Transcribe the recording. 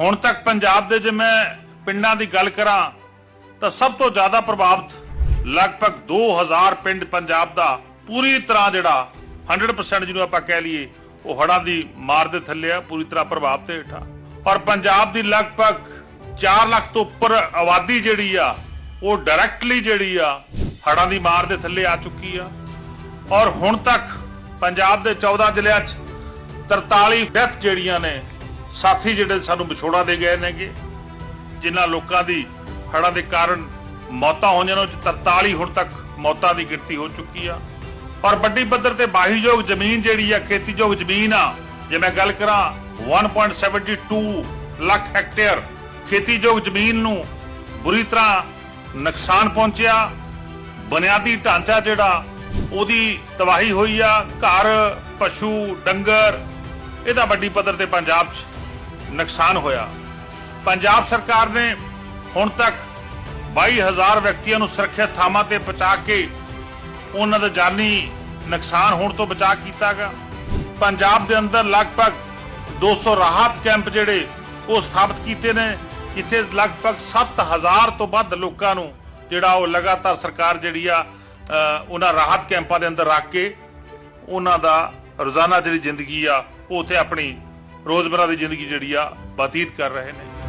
ਹੁਣ ਤੱਕ ਪੰਜਾਬ ਦੇ ਜੇ ਮੈਂ ਪਿੰਡਾਂ ਦੀ ਗੱਲ ਕਰਾਂ, ਤਾਂ ਸਭ ਤੋਂ ਜ਼ਿਆਦਾ ਪ੍ਰਭਾਵਿਤ ਲਗਭਗ 2000 ਪਿੰਡ ਪੰਜਾਬ ਦਾ ਪੂਰੀ ਤਰ੍ਹਾਂ ਜਿਹੜਾ 100% ਜਿਹਨੂੰ ਆਪਾਂ ਕਹਿ ਲਈਏ, ਉਹ ਹੜ੍ਹਾਂ ਦੀ ਮਾਰ ਦੇ ਥੱਲੇ ਆ, ਪੂਰੀ ਤਰ੍ਹਾਂ ਪ੍ਰਭਾਵਿਤ ਤੇ ਹੇਠਾਂ। ਔਰ ਪੰਜਾਬ ਦੀ ਲਗਭਗ 4 ਲੱਖ ਤੋਂ ਉੱਪਰ ਆਬਾਦੀ ਜਿਹੜੀ ਆ, ਉਹ ਡਾਇਰੈਕਟਲੀ ਜਿਹੜੀ ਆ, ਹੜ੍ਹਾਂ ਦੀ ਮਾਰ ਦੇ ਥੱਲੇ ਆ ਚੁੱਕੀ ਆ। ਔਰ ਹੁਣ ਤੱਕ ਪੰਜਾਬ ਦੇ 14 ਜ਼ਿਲ੍ਹਿਆਂ 'ਚ 43 ਡੈਥ ਜਿਹੜੀਆਂ ਨੇ ਸਾਥੀ ਜਿਹੜੇ ਸਾਨੂੰ ਵਿਛੋੜਾ ਦੇ ਗਏ ਨੇਗੇ, ਜਿਨ੍ਹਾਂ ਲੋਕਾਂ ਦੀ ਹੜ੍ਹਾਂ ਦੇ ਕਾਰਨ ਮੌਤਾਂ ਹੋਈਆਂ ਨੇ, ਉਹ 'ਚ 43 ਹੁਣ ਤੱਕ ਮੌਤਾਂ ਦੀ ਗਿਣਤੀ ਹੋ ਚੁੱਕੀ ਆ। ਔਰ ਵੱਡੀ ਪੱਧਰ ਤੇ ਬਾਹੀਯੋਗ ਜ਼ਮੀਨ ਜਿਹੜੀ ਆ, ਖੇਤੀਯੋਗ ਜ਼ਮੀਨ ਆ, ਜੇ ਮੈਂ ਗੱਲ ਕਰਾਂ 1.72 ਲੱਖ ਹੈਕਟੇਅਰ ਖੇਤੀਯੋਗ ਜ਼ਮੀਨ ਨੂੰ ਬੁਰੀ ਤਰ੍ਹਾਂ ਨੁਕਸਾਨ ਪਹੁੰਚਿਆ। ਬੁਨਿਆਦੀ ਢਾਂਚਾ ਜਿਹੜਾ, ਉਹਦੀ ਤਬਾਹੀ ਹੋਈ ਆ। ਘਰ, ਪਸ਼ੂ, ਡੰਗਰ, ਇਹਦਾ ਵੱਡੀ ਪੱਧਰ ਤੇ ਪੰਜਾਬ 'ਚ ਨੁਕਸਾਨ ਹੋਇਆ। ਪੰਜਾਬ ਸਰਕਾਰ ਨੇ ਹੁਣ ਤੱਕ 22000 ਵਿਅਕਤੀਆਂ ਨੂੰ ਸੁਰੱਖਿਅਤ ਥਾਵਾਂ ਤੇ ਪਹੁੰਚਾ ਕੇ ਉਹਨਾਂ ਦਾ ਜਾਨੀ ਨੁਕਸਾਨ ਹੋਣ ਤੋਂ ਬਚਾ ਕੀਤਾਗਾ। ਪੰਜਾਬ ਦੇ ਅੰਦਰ ਲਗਭਗ 200 ਰਾਹਤ ਕੈਂਪ ਜਿਹੜੇ ਉਹ ਸਥਾਪਿਤ ਕੀਤੇ ਨੇ, ਜਿੱਥੇ ਲਗਭਗ 7000 ਤੋਂ ਵੱਧ ਲੋਕਾਂ ਨੂੰ ਜਿਹੜਾ ਉਹ ਲਗਾਤਾਰ ਸਰਕਾਰ ਜਿਹੜੀ ਆ ਉਹਨਾਂ ਰਾਹਤ ਕੈਂਪਾਂ ਦੇ ਅੰਦਰ ਰੱਖ ਕੇ ਉਹਨਾਂ ਦਾ ਰੋਜ਼ਾਨਾ ਜਿਹੜੀ ਜ਼ਿੰਦਗੀ ਆ, ਉਹ ਉੱਥੇ ਆਪਣੀ ਰੋਜ਼ਮਰਾ ਦੀ ਜ਼ਿੰਦਗੀ ਜਿਹੜੀ ਆ ਬਤੀਤ ਕਰ ਰਹੇ ਨੇ।